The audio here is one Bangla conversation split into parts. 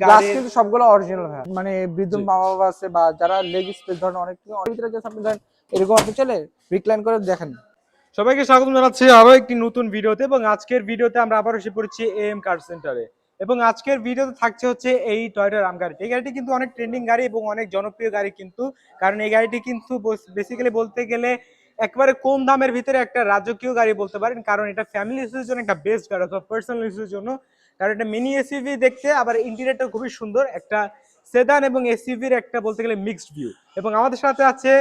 গ্লাস কিন্তু সবগুলো অরিজিনাল হয়। মানে বৃদ্ধ মা বাবা আছে বা যারা লেগ স্পেস ধরেন অনেক অনেক ভিতরে যে আপনি ধরেন এরকম আপনি চলে রিক্লাইন করে দেখেন। সবাইকে স্বাগত জানাচ্ছি আরও একটি নতুন ভিডিওতে এবং আজকের ভিডিওতে আমরা আবার এসে পড়েছি এম কার সেন্টারে এবং আজকের ভিডিওতে থাকছে হচ্ছে এই টয়টা রাম গাড়িটি। এই গাড়িটি কিন্তু অনেক ট্রেন্ডিং গাড়ি এবং অনেক জনপ্রিয় গাড়ি কিন্তু। কারণ এই গাড়িটি কিন্তু বেসিক্যালি বলতে গেলে একবারে কম দামের ভিতরে একটা রাজকীয় গাড়ি বলতে পারেন কারণ এটা ফ্যামিলি ইস্যুর জন্য একটা বেস্ট গাড়ি অথবা পার্সোনাল ইস্যুর জন্য। কারণ এটা মিনি এসইভি দেখতে আবার ইন্টেরিয়রটা খুবই সুন্দর একটা সেদান এবং এসইভির একটা বলতে গেলে মিক্সড ভিউ এবং আমাদের সাথে আছে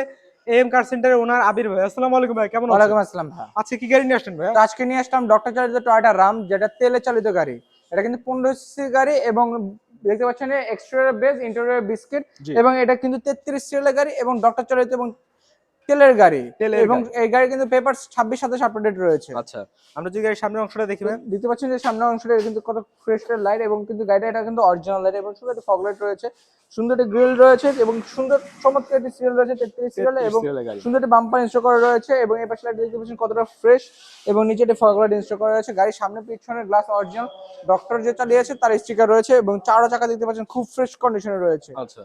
এম কার সেন্টারের ওনার আবির ভাই। আসসালামু আলাইকুম ভাই কেমন আছেন? ওয়ালাইকুম আসসালাম ভাই। আজকে কি গাড়ি নিয়ে আসছেন ভাই? আজকে নিয়ে আসলাম ডক্টর চালিত টয়টা রাম যেটা তেলে চালিত গাড়ি। এটা কিন্তু পনেরো সিসি গাড়ি এবং দেখতে পাচ্ছেন এক্সটেরিয়র বেস ইন্টেরিয়র বিস্কিট এবং এটা কিন্তু তেত্রিশ সিরিয়ালের গাড়ি এবং ডক্টর চালিত এবং তেলের গাড়ি এবং এই গাড়ি কিন্তু পেপার ছাব্বিশ সাতাশ আপডেট রয়েছে। আচ্ছা আমরা যদি গাড়ির সামনের অংশটা দেখি দেখতে পাচ্ছেন যে সামনের অংশটা কিন্তু কত ফ্রেশ লাইট এবং কিন্তু গাড়িটা এটা কিন্তু অরিজিনাল লাইট এবং সুন্দর একটা ফগ লাইট রয়েছে। সুন্দর একটা গ্রিল রয়েছে এবং সুন্দর চমৎকার একটি সিরিয়াল রয়েছে তেত্রিশ সিরিয়াল এবং সুন্দর একটি বাম্পার ইনস্টল করা রয়েছে এবং এই পাশে লাইট দেখতে পাচ্ছেন কতটা ফ্রেশ এবং নিচে একটি ফগ লাইট ইনস্টল করা রয়েছে। গাড়ির সামনে পিছনে গ্লাস অরিজিনাল ডক্টর যে চালিয়েছে তার স্টিকার রয়েছে এবং চারো চাকা দেখতে পাচ্ছেন খুব ফ্রেশ কন্ডিশনে রয়েছে। আচ্ছা।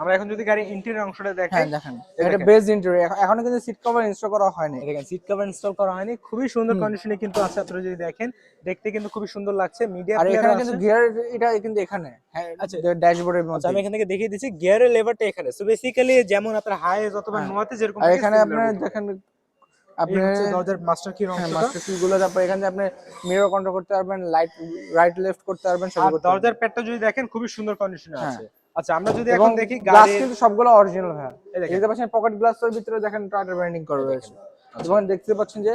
আমরা এখন যদি গাড়ির ইন্টেরিয়র অংশটা দেখাই হ্যাঁ দেখেন এটা। বেস ইন্টেরিয়র এখনও কিন্তু সিট কভার ইনস্টল করা হয়নি দেখেন সিট কভার ইনস্টল করা হয়নি খুবই সুন্দর। কন্ডিশনে কিন্তু আছে আপনারা যদি দেখেন দেখতে কিন্তু খুবই সুন্দর লাগছে মিডিয়া আর এখানে কিন্তু গিয়ার এটা কিন্তু এখানে হ্যাঁ আচ্ছা। ড্যাশবোর্ডের আচ্ছা মধ্যে আমি এখান থেকে দেখিয়ে দিচ্ছি গিয়ারের লেভারটা এখানে সো বেসিক্যালি যেমন আপনার হাইস অথবা হ্যাঁ। নোয়াতে যেরকম আর এখানে আপনার দেখেন আপনি দরজার মাস্টার কি হ্যাঁ মাস্টার কি গুলো তারপর এখানে আপনি মিরর কন্ট্রোল করতে পারবেন লাইট রাইট লেফট করতে পারবেন সব করতে। দরজার প্যাডটা যদি দেখেন খুবই সুন্দর কন্ডিশনে। আছে আচ্ছা আমরা যদি এখন দেখি গ্লাস কিন্তু সবগুলো অরিজিনাল হ্যাঁ এই দেখেন। দেখতে পাচ্ছেন পকেট গ্লাসের ভিতরে দেখেন টাটার ব্র্যান্ডিং করা রয়েছে আচ্ছা। এবং দেখতে পাচ্ছেন যে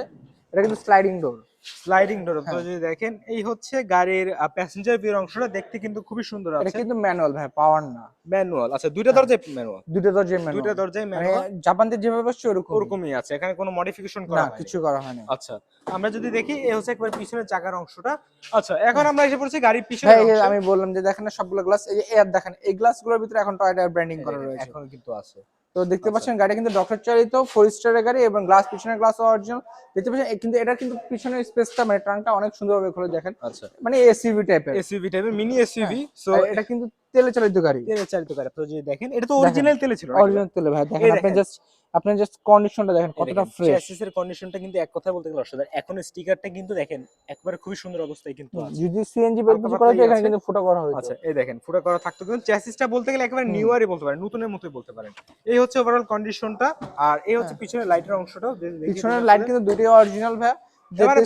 এটা কিন্তু স্লাইডিং ডোর স্লাইডিং ডোর হ্যাঁ। যদি দেখেন এই হচ্ছে গাড়ির প্যাসেঞ্জার ভিউর অংশটা দেখতে কিন্তু খুবই সুন্দর আছে। এটা কিন্তু ম্যানুয়াল ভাই পাওয়ার না। ম্যানুয়াল আচ্ছা দুইটা দরজায় ম্যানুয়াল দুটো দরজায় দুইটা ম্যানুয়াল দরজায় মানে ম্যানুয়াল জাপানতে যেভাবে আসছে ওরকম ওরকমই আছে। এখানে কোনো মডিফিকেশন করা না কিছু করা হয়নি। আচ্ছা আমরা যদি দেখি এই হচ্ছে একবার পিছনের চাকার অংশটা। আচ্ছা এখন আমরা এসে পড়ছি গাড়ির পিছনে হ্যাঁ এই যে আমি বললাম যে দেখেন সবগুলো গ্লাস এই যে এয়ার দেখেন এই গ্লাসগুলোর ভিতরে এখন টয়টার ব্র্যান্ডিং করা রয়েছে। এখন কিন্তু আছে। তো দেখতে আচ্ছা। পাচ্ছেন গাড়ি কিন্তু ডক্টর চালিত ফোর স্টারের গাড়ি এবং গ্লাস পিছনের গ্লাস অরিজিনাল দেখতে পাচ্ছেন কিন্তু এটা কিন্তু পিছনের স্পেসটা মানে ট্রাঙ্কটা অনেক সুন্দরভাবে খুলে দেখেন। আচ্ছা। মানে এসইভি টাইপের এসইভি টাইপের মিনি এসইভি সো এটা কিন্তু তেলে চালিত গাড়ি। তেলে চালিত গাড়ি। আপনারা যদি দেখেন এটা তো। অরিজিনাল তেলে ছিল অরিজিনাল তেলে ভাই দেখেন আপনি জাস্ট আপনি জাস্ট কন্ডিশনটা দেখেন কতটা ফ্রেশ চ্যাসিস এর কন্ডিশনটা কিন্তু এক কথায় বলতে গেলে অসাধারণ। এখন স্টিকারটা কিন্তু দেখেন একবারে খুবই সুন্দর অবস্থায় কিন্তু আছে। যদি সিএনজি বেল হালকা করা এখানে কিন্তু ফুটা করা হয়েছে। আচ্ছা এই দেখেন ফুটা করা থাকতো কিন্তু চ্যাসিসটা বলতে গেলে একেবারে হুম। নিউয়ারই বলতে পারেন নতুনের মতোই বলতে পারেন। এই হচ্ছে ওভারঅল কন্ডিশনটা আর এই হচ্ছে পিছনের লাইটের অংশটাও দে- পিছনের লাইট কিন্তু দুটোই অরিজিনাল ভাই।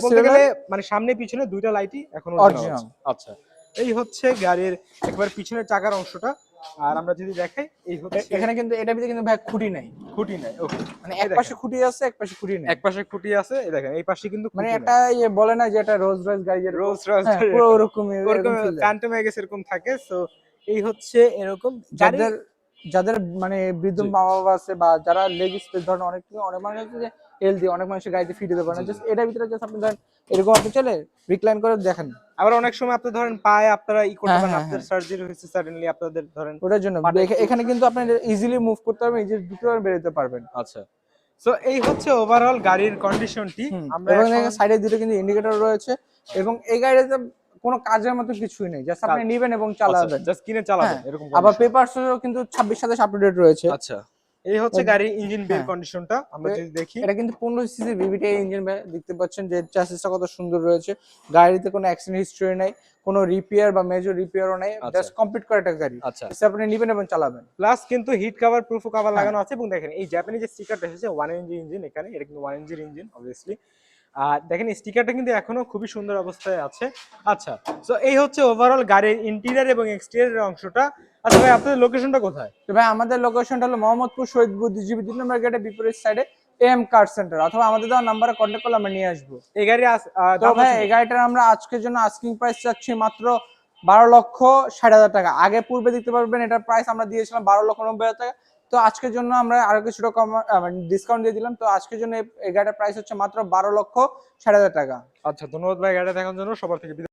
বলতে গেলে মানে সামনে পিছনে দুইটা লাইটই এখন অরিজিনাল আচ্ছা। এই হচ্ছে গাড়ির একবার পিছনের চাকার অংশটা। আর আমরা যদি দেখাই এই হচ্ছে এখানে কিন্তু এটা ভিতরে কিন্তু ভাই খুঁটি নাই। খুঁটি নাই ওকে। মানে এক পাশে খুঁটি আছে এক পাশে খুঁটি নেই। এক পাশে খুঁটি আছে এই দেখেন এই পাশে কিন্তু মানে। একটা ইয়ে বলে না যে এটা রোজ রোজ গাড়ি যেরকম রোজ হ্যাঁ, পুরো ওরকমই ওরকম। কান্টে ম্যাগেস এরকম থাকে। সো এই হচ্ছে এরকম যাদের যাদের মানে বৃদ্ধ। মা বাবা আছে বা যারা লেগ স্পেস ধরেন অনেক অনেক মানুষ আছে যে হেলদি অনেক মানুষের গাড়িতে ফিট পারে না। জাস্ট এটার ভিতরে জাস্ট আপনি ধরেন এরকম আপনি চলে রিক্লাইন করে দেখেন। আবার অনেক সময় আপনি ধরেন পায়ে আপনারা ই করতে হ্যাঁ, পারেন হ্যাঁ, আপনাদের হ্যাঁ। সার্জারি হয়েছে সাডেনলি আপনাদের ধরেন ওটার জন্য। এখানে কিন্তু আপনি ইজিলি মুভ করতে পারবেন ইজিলি পারবেন বেরোতে পারবেন। আচ্ছা। সো এই হচ্ছে ওভারঅল গাড়ির কন্ডিশনটি আমরা এবং সাইডে দুটো কিন্তু ইন্ডিকেটর রয়েছে। এবং এই গাড়িতে কোনো কাজের মতো কিছুই নেই। জাস্ট আপনি নেবেন এবং চালাবেন। জাস্ট কিনে চালাবেন হ্যাঁ, এরকম আবার। পেপারসও কিন্তু ছাব্বিশ সাতাশ আপডেট রয়েছে। আচ্ছা। এই হচ্ছে গাড়ির ইঞ্জিন বের হ্যাঁ। কন্ডিশনটা আমরা যদি দেখি। এটা কিন্তু পনেরো সিসি ভিভিটি ইঞ্জিন দেখতে পাচ্ছেন যে চাষিসটা কত সুন্দর রয়েছে। গাড়িতে কোনো অ্যাক্সিডেন্ট হিস্টরি নাই কোনো রিপেয়ার বা মেজর রিপেয়ারও নাই। জাস্ট কমপ্লিট করা একটা গাড়ি। আচ্ছা। আপনি নেবেন এবং চালাবেন। প্লাস কিন্তু হিট কভার প্রুফ কভার। লাগানো আছে এবং দেখেন এই জাপানি যে স্টিকারটা এসেছে ওয়ান এনজি ইঞ্জিন এখানে এটা কিন্তু ওয়ান এনজির ইঞ্জিন অবভিয়াসলি আর দেখেন স্টিকারটা কিন্তু এখনও খুবই সুন্দর অবস্থায় আছে। আচ্ছা সো এই হচ্ছে ওভারঅল গাড়ির ইন্টেরিয়র এবং এক্সটেরিয়র অংশটা। আচ্ছা ভাই আপনাদের লোকেশনটা কোথায়? তো ভাই আমাদের লোকেশনটা হলো মোহাম্মদপুর শহীদ বুদ্ধিজীবী দুই নম্বর গেটের বিপরীত সাইডে এম কার সেন্টার অথবা আমাদের দেওয়া নাম্বারে কন্ট্যাক্ট করলে আমরা নিয়ে আসব। এই গাড়ি তো ভাই এই গাড়িটার আমরা আজকের জন্য আস্কিং প্রাইস চাচ্ছি মাত্র বারো লক্ষ ষাট হাজার টাকা। আগে পূর্বে দেখতে পারবেন এটার প্রাইস আমরা দিয়েছিলাম বারো লক্ষ নব্বই হাজার টাকা। তো আজকের জন্য আমরা আরও কিছুটা কম ডিসকাউন্ট দিয়ে দিলাম। তো আজকের জন্য এই- গাড়িটার প্রাইস হচ্ছে মাত্র বারো লক্ষ ষাট হাজার টাকা। আচ্ছা ধন্যবাদ ভাই গাড়িটা দেখার জন্য। সবার থেকে।